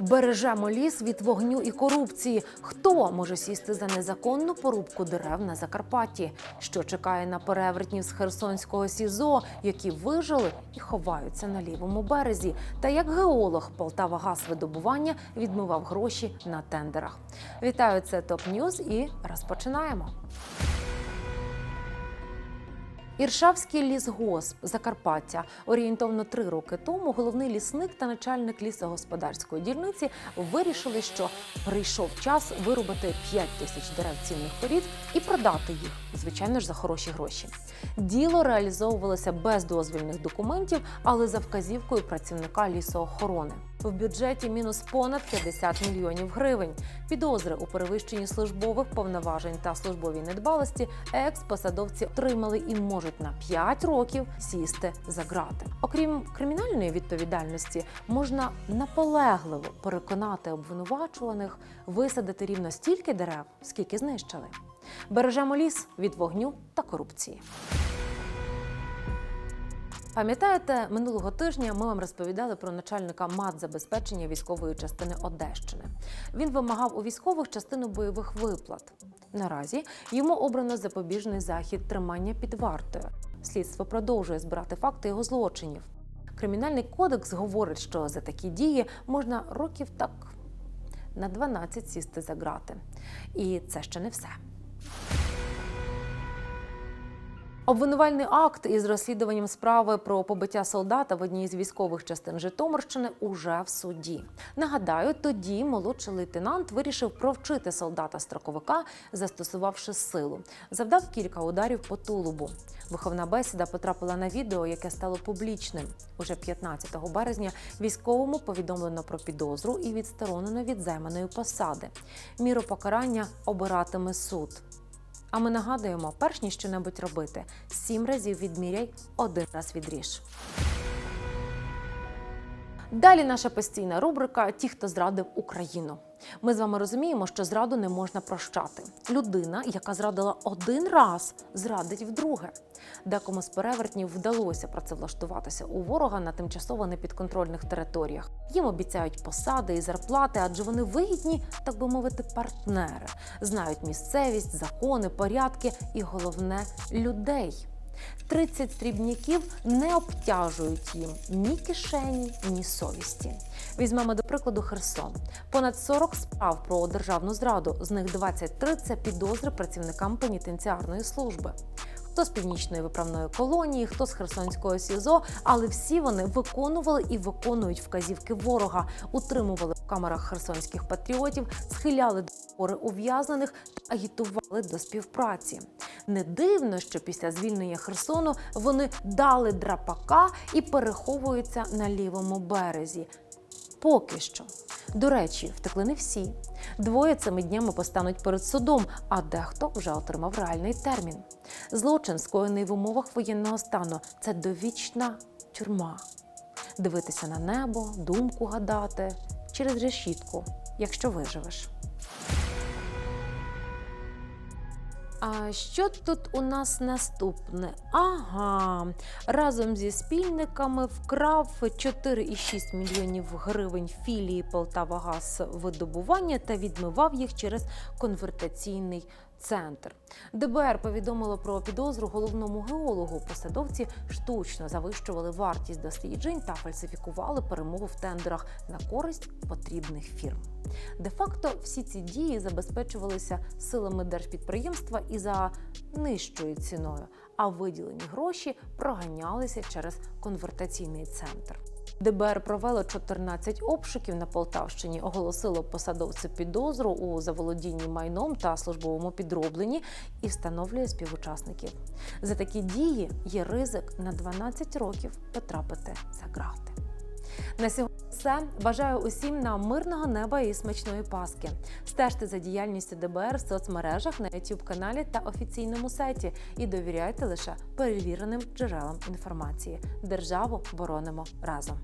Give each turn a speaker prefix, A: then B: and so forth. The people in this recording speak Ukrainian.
A: Бережемо ліс від вогню і корупції. Хто може сісти за незаконну порубку дерев на Закарпатті? Що чекає на перевертнів з Херсонського СІЗО, які вижили і ховаються на лівому березі? Та як геолог Полтава Газвидобування відмивав гроші на тендерах? Вітаю, це ТОП Ньюз і розпочинаємо. Іршавський лісгосп Закарпаття орієнтовно три роки тому головний лісник та начальник лісогосподарської дільниці вирішили, що прийшов час вирубати 5 тисяч дерев цінних порід і продати їх, звичайно ж, за хороші гроші. Діло реалізовувалося без дозвільних документів, але за вказівкою працівника лісоохорони. В бюджеті мінус понад 50 мільйонів гривень. Підозри у перевищенні службових повноважень та службовій недбалості екс-посадовці отримали і можуть на 5 років сісти за ґрати. Окрім кримінальної відповідальності, можна наполегливо переконати обвинувачуваних висадити рівно стільки дерев, скільки знищили. Бережемо ліс від вогню та корупції. Пам'ятаєте, минулого тижня ми вам розповідали про начальника матзабезпечення військової частини Одещини. Він вимагав у військових частину бойових виплат. Наразі йому обрано запобіжний захід тримання під вартою. Слідство продовжує збирати факти його злочинів. Кримінальний кодекс говорить, що за такі дії можна років так на 12 сісти за ґрати. І це ще не все. Обвинувальний акт із розслідуванням справи про побиття солдата в одній з військових частин Житомирщини уже в суді. Нагадаю, тоді молодший лейтенант вирішив провчити солдата строковика, застосувавши силу. Завдав кілька ударів по тулубу. Виховна бесіда потрапила на відео, яке стало публічним. Уже 15 березня військовому повідомлено про підозру і відсторонено від займаної посади. Міру покарання обиратиме суд. А ми нагадуємо, перш ніж що-небудь робити, сім разів відміряй, один раз відріж. Далі наша постійна рубрика Ті, хто зрадив Україну. Ми з вами розуміємо, що зраду не можна прощати. Людина, яка зрадила один раз, зрадить вдруге. Декому з перевертнів вдалося працевлаштуватися у ворога на тимчасово непідконтрольних територіях. Їм обіцяють посади і зарплати, адже вони вигідні, так би мовити, партнери, знають місцевість, закони, порядки і головне людей. 30 срібняків не обтяжують їм ні кишені, ні совісті. Візьмемо до прикладу Херсон. Понад 40 справ про державну зраду, з них 23 – це підозри працівникам пенітенціарної служби. Хто з північної виправної колонії, хто з Херсонського СІЗО, але всі вони виконували і виконують вказівки ворога, утримували в камерах херсонських патріотів, схиляли до опори ув'язнених та агітували до співпраці. Не дивно, що після звільнення Херсону вони дали драпака і переховуються на лівому березі. Поки що. До речі, втекли не всі. Двоє цими днями постануть перед судом, а дехто вже отримав реальний термін. Злочин, скоєний в умовах воєнного стану, це довічна тюрма. Дивитися на небо, думку гадати через решітку, якщо виживеш. А що тут у нас наступне? Ага, разом зі спільниками вкрав 4,6 мільйонів гривень філії Полтавагаз видобування та відмивав їх через конвертаційний центр. ДБР повідомило про підозру головному геологу. Посадовці штучно завищували вартість досліджень та фальсифікували перемогу в тендерах на користь потрібних фірм. Де-факто всі ці дії забезпечувалися силами держпідприємства і за нижчою ціною, а виділені гроші проганялися через конвертаційний центр. ДБР провело 14 обшуків на Полтавщині, оголосило посадовцю підозру у заволодінні майном та службовому підробленні і встановлює співучасників. За такі дії є ризик на 12 років потрапити за грати. На сьогодні все. Бажаю усім нам мирного неба і смачної паски. Стежте за діяльністю ДБР в соцмережах на youtube каналі та офіційному сайті і довіряйте лише перевіреним джерелам інформації. Державу боронимо разом.